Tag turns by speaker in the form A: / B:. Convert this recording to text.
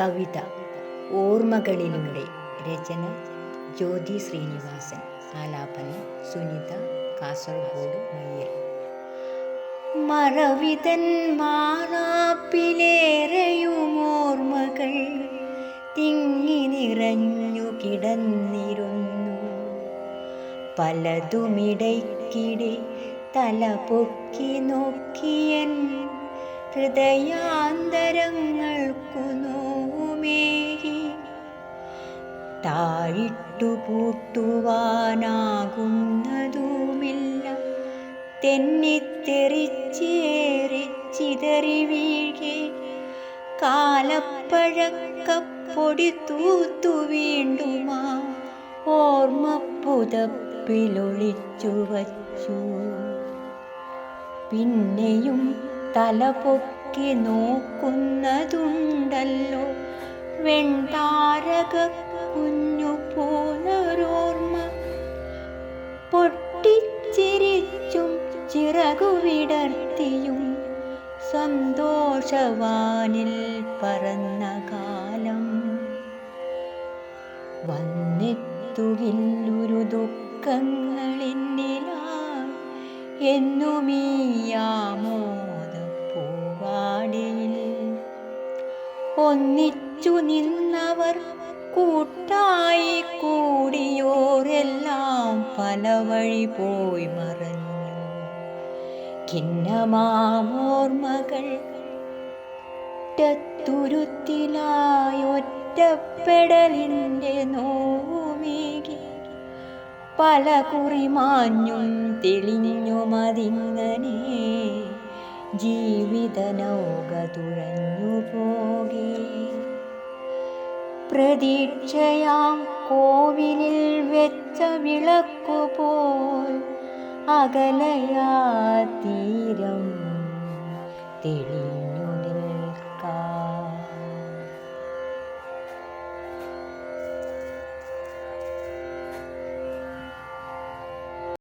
A: കവിത ഓർമ്മകളിലൂടെ. രചന ജ്യോതി ശ്രീനിവാസൻ. ആലാപന സുനിത കാസർഗോഡ് മയ്യൽ മറവിതൻ മാറാപ്പിലേറെയുമോർമ്മകൾ തിങ്ങി നിറഞ്ഞു കിടന്നിരുന്നു. പലതുമിടയ്ക്കിടെ തല പൊക്കി നോക്കിയൻ ഹൃദയാന്തരങ്ങൾക്കു താഴിട്ടു പൂട്ടുവാനാകുന്നതുമില്ല. തെന്നിത്തെറിച്ചേറി ചിതറി വീഴെ. കാലപ്പഴക്കപ്പൊടി തൂത്തു വീണ്ടുമാ. ഓർമ്മ പുതപ്പിലൊളിച്ചു വച്ചു പിന്നെയും തല പൊക്കി നോക്കുന്നതുണ്ടല്ലോ. വെണ്ടാരക കുഞ്ഞു പോലൊരോർമ്മ പൊട്ടിച്ചിരിച്ചും ചിറകുവിടർത്തിയും സന്തോഷവാനിൽ പറന്ന കാലം. വന്നെത്തുകില്ലൊരു ദുഃഖങ്ങളിന്നിലായി എന്നുമീയാമോദ പൂവാടിയിൽ ഒന്നിച്ചു നിന്നവർ കൂട്ടായി കൂടിയോരെല്ലാം പല വഴി പോയി മറഞ്ഞു. കിന്നമാമോർമകൾ ഒറ്റപ്പെടലിന്റെ നോവീകി പല കുറിമാഞ്ഞും തെളിഞ്ഞുമതിങ്ങനെ ജീവിത നൗക തുഴഞ്ഞു പോകെ. പ്രതീക്ഷയാം കോവിലിൽ വെച്ച വിളക്കുപോൽ അകലയാ തീരം തെളിയും